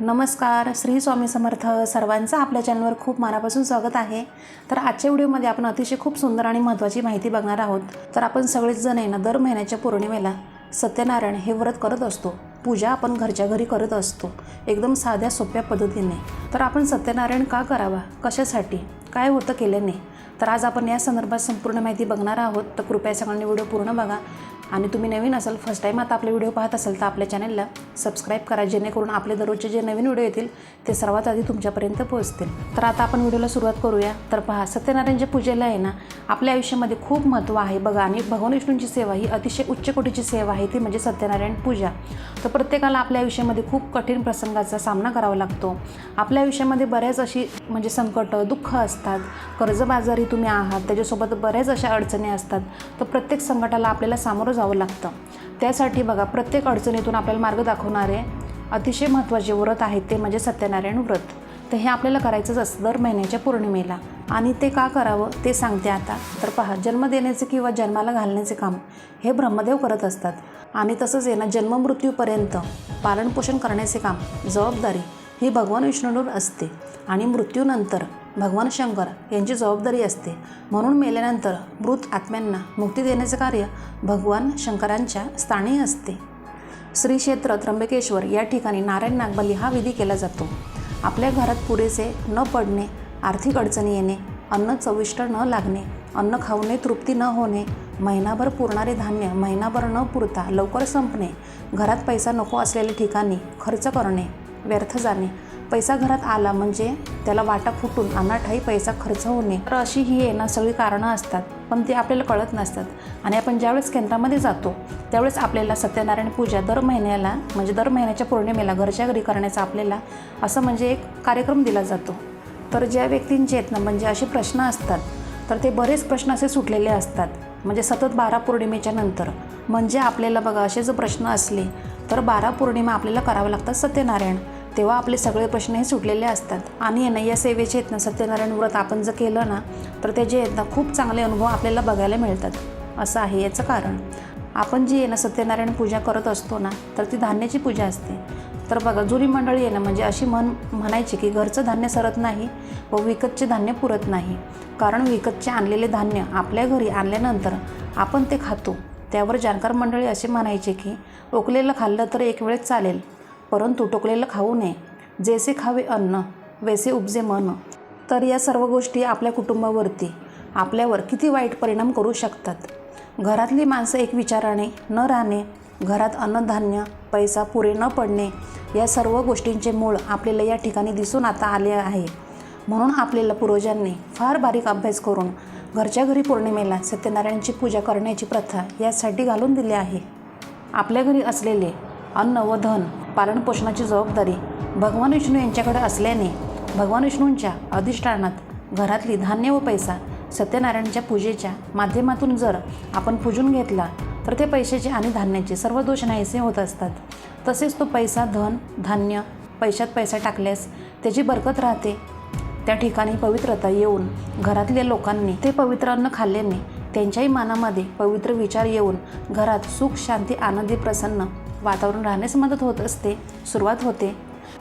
नमस्कार श्री स्वामी समर्थ सर्वांचं आपल्या चॅनलवर खूप मनापासून स्वागत आहे. तर आजच्या व्हिडिओमध्ये आपण अतिशय खूप सुंदर आणि महत्त्वाची माहिती बघणार आहोत. तर आपण सगळेच जण आहे ना दर महिन्याच्या पौर्णिमेला सत्यनारायण हे व्रत करत असतो. पूजा आपण घरच्या घरी करत असतो. एकदम साध्या सोप्या पद्धतीने. तर आपण सत्यनारायण का करावा? कशासाठी? काय होतं केल्याने तर आज आपण या संदर्भात संपूर्ण माहिती बघणार आहोत. तर कृपया सगळ्यांनी व्हिडिओ पूर्ण बघा. आणि तुम्ही नवीन असाल फर्स्ट टाईम आता आपले व्हिडिओ पाहत असाल तर आपल्या चॅनलला सबस्क्राईब करा जेणेकरून आपले दररोजचे जे नवीन व्हिडिओ येतील ते सर्वात आधी तुमच्यापर्यंत पोहोचतील. तर आता आपण व्हिडिओला सुरुवात करूया. तर पहा सत्यनारायणच्या पूजेला आहे ना आपल्या आयुष्यामध्ये खूप महत्त्व आहे बघा. आणि भगवान विष्णूंची सेवा ही अतिशय उच्च कोटीची सेवा आहे ती म्हणजे सत्यनारायण पूजा. तर प्रत्येकाला आपल्या आयुष्यामध्ये खूप कठीण प्रसंगाचा सामना करावा लागतो. आपल्या आयुष्यामध्ये बऱ्याच अशी म्हणजे संकट दुःख असतात. कर्जबाजारी तुम्ही आहात त्याच्यासोबत बऱ्याच अशा अडचणी असतात. तर प्रत्येक संकटाला आपल्याला सामोरं जावं लागतं. त्यासाठी बघा प्रत्येक अडचणीतून आपल्याला मार्ग दाखवणारे अतिशय महत्त्वाचे व्रत आहेत ते म्हणजे सत्यनारायण व्रत. तर हे आपल्याला करायचंच असतं दर महिन्याच्या पौर्णिमेला. आणि ते का करावं ते सांगते आता. तर पहा जन्म देण्याचे किंवा जन्माला घालण्याचे काम हे ब्रह्मदेव करत असतात. आणि तसंच आहे ना जन्ममृत्यूपर्यंत पालनपोषण करण्याचे काम जबाबदारी ही भगवान विष्णूंवर असते. आणि मृत्यूनंतर भगवान शंकर यांची जबाबदारी असते. म्हणून मेल्यानंतर मृत आत्म्यांना मुक्ती देण्याचे कार्य भगवान शंकरांच्या स्थानी असते. श्री क्षेत्र त्र्यंबकेश्वर या ठिकाणी नारायण नागबली हा विधी केला जातो. आपल्या घरात पुरेसे न पडणे आर्थिक अडचणी येणे अन्न चविष्ट न लागणे अन्न खाऊने तृप्ती न होणे महिनाभर पुरणारे धान्य महिनाभर न पुरता लवकर संपणे घरात पैसा नको असलेल्या ठिकाणी खर्च करणे व्यर्थ जाणे पैसा घरात आला म्हणजे त्याला वाटा फुटून अनाठाई पैसा खर्च होणे. तर अशी ही आहे ना सगळी कारणं असतात पण ती आपल्याला कळत नसतात. आणि आपण ज्यावेळेस केंद्रामध्ये जातो त्यावेळेस आपल्याला सत्यनारायण पूजा दर महिन्याला म्हणजे दर महिन्याच्या पौर्णिमेला घरच्या घरी करण्याचा आपल्याला असं म्हणजे एक कार्यक्रम दिला जातो. तर ज्या व्यक्तींचे आहेत ना म्हणजे असे प्रश्न असतात तर ते बरेच प्रश्न असे सुटलेले असतात. म्हणजे सतत बारा पौर्णिमेच्या नंतर म्हणजे आपल्याला बघा असे जर प्रश्न असले तर बारा पौर्णिमा आपल्याला करावं लागतात सत्यनारायण. तेव्हा आपले सगळे प्रश्न हे सुटलेले असतात. आणि आहे ना या सेवेचे आहेत ना सत्यनारायण व्रत आपण जर केलं ना तर त्याचे आहेत ना खूप चांगले अनुभव आपल्याला बघायला मिळतात. असं आहे याचं कारण. आपण जी आहे ना सत्यनारायण पूजा करत असतो ना तर ती धान्याची पूजा असते. तर बघा जुनी मंडळी आहे ना म्हणजे अशी म्हण म्हणायची की घरचं धान्य सरत नाही व विकतचे धान्य पुरत नाही. कारण विकतचे आणलेले धान्य आपल्या घरी आणल्यानंतर आपण ते खातो. त्यावर जाणकार मंडळी असे म्हणायचे की ओकलेलं खाल्लं तर एक वेळेस चालेल. परंतु टोकलेलं खाऊ नये. जैसे खावे अन्न वैसे उपजे मन. तर या सर्व गोष्टी आपल्या कुटुंबावरती आपल्यावर किती वाईट परिणाम करू शकतात? घरातली माणसं एक विचाराने न राहणे घरात अन्नधान्य पैसा पुरे न पडणे या सर्व गोष्टींचे मूळ आपल्याला या ठिकाणी दिसून आता आले आहे. म्हणून आपल्याला पूर्वजांनी फार बारीक अभ्यास करून घरच्या घरी पौर्णिमेला सत्यनारायणची पूजा करण्याची प्रथा यासाठी घालून दिली आहे. आपल्या घरी असलेले अन्न व धन पालनपोषणाची जबाबदारी भगवान विष्णू यांच्याकडे असल्याने भगवान विष्णूंच्या अधिष्ठानात घरातली धान्य व पैसा सत्यनारायणच्या पूजेच्या माध्यमातून जर आपण पूजून घेतला तर ते पैशाचे आणि धान्याचे सर्व दोष नाहीसे होत असतात. तसेच तो पैसा धन धान्य पैशात पैसा टाकल्यास त्याची बरकत राहते. त्या ठिकाणी पवित्रता येऊन घरातल्या लोकांनी ते पवित्र अन्न खाल्ल्याने त्यांच्याही मनामध्ये पवित्र विचार येऊन घरात सुख शांती आनंदी प्रसन्न वातावरण राहण्यास मदत होत असते सुरुवात होते.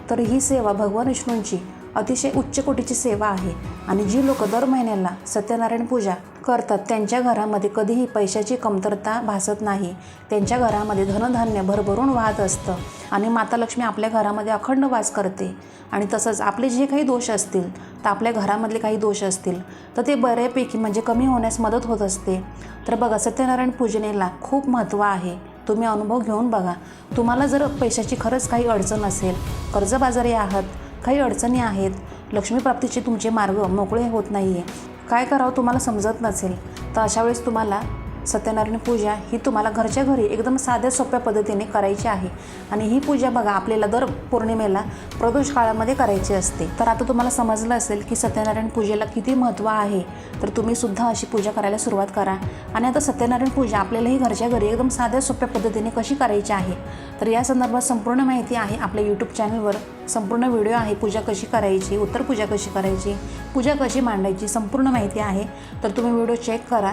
तर ही सेवा भगवान विष्णूंची अतिशय उच्च कोटीची सेवा आहे आणि जी लोक दर महिन्याला सत्यनारायण पूजा करतात त्यांच्या घरामध्ये कधीही पैशाची कमतरता भासत नाही. त्यांच्या घरामध्ये धनधान्य भरभरून वाहत असतं आणि माता लक्ष्मी आपल्या घरामध्ये अखंड वास करते. आणि तसंच आपले जे काही दोष असतील तर आपल्या घरामधले काही दोष असतील तर ते बऱ्यापैकी म्हणजे कमी होण्यास मदत होत असते. तर बघा सत्यनारायण पूजनेला खूप महत्त्व आहे. तुम्ही अनुभव घेऊन बघा. तुम्हाला जर पैशाची खरंच काही अडचण असेल कर्जबाजारी आहात काही अडचणी आहेत लक्ष्मीप्राप्तीचे तुमचे मार्ग मोकळे होत नाही आहे काय करावं तुम्हाला समजत नसेल तर अशा वेळेस तुम्हाला सत्यनारायण पूजा ही तुम्हाला घरच्या घरी एकदम साध्या सोप्या पद्धतीने करायची आहे. आणि ही पूजा बघा आपल्याला दर पौर्णिमेला प्रदोष काळामध्ये करायची असते. तर आता तुम्हाला समजलं असेल की सत्यनारायण पूजेला किती महत्त्व आहे तर तुम्ही सुद्धा अशी पूजा करायला सुरुवात करा. आणि आता सत्यनारायण पूजा आपल्यालाही घरच्या घरी एकदम साध्या सोप्या पद्धतीने कशी करायची आहे तर या संदर्भात संपूर्ण माहिती आहे आपल्या यूट्यूब चॅनलवर संपूर्ण व्हिडिओ आहे पूजा कशी करायची उत्तर पूजा कशी करायची पूजा कशी मांडायची संपूर्ण माहिती आहे. तर तुम्ही व्हिडिओ चेक करा.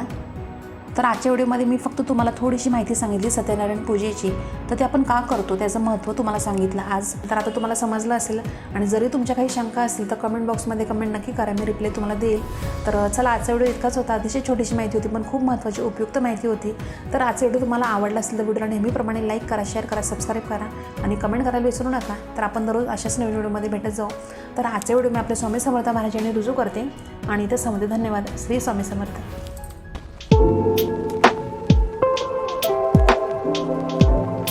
तर आजच्या व्हिडिओमध्ये मी फक्त तुम्हाला थोडीशी माहिती सांगितली सत्यनारायण पूजेची. तर ते आपण का करतो? त्याचं महत्त्व तुम्हाला सांगितलं आज. तर आता तुम्हाला समजलं असेल आणि जरी तुमच्या काही शंका असतील तर कमेंट बॉक्समध्ये कमेंट नक्की करा. मी रिप्लाय तुम्हाला देईल. तर चला आजचा व्हिडिओ इतकाच होता. अतिशय छोटीशी माहिती होती पण खूप महत्त्वाची उपयुक्त माहिती होती. तर आजचा व्हिडिओ तुम्हाला आवडला असेल तर व्हिडिओला नेहमीप्रमाणे लाईक करा शेअर करा सबस्क्राईब करा आणि कमेंट करायला विसरू नका. तर आपण दररोज अशाच नवीन व्हिडिओमध्ये भेटत जाऊ. तर आजचा व्हिडिओ मी आपल्या स्वामी समर्थ महाराजांनी रुजू करते. आणि त्या समोर धन्यवाद. श्री स्वामी समर्थ. Thank you.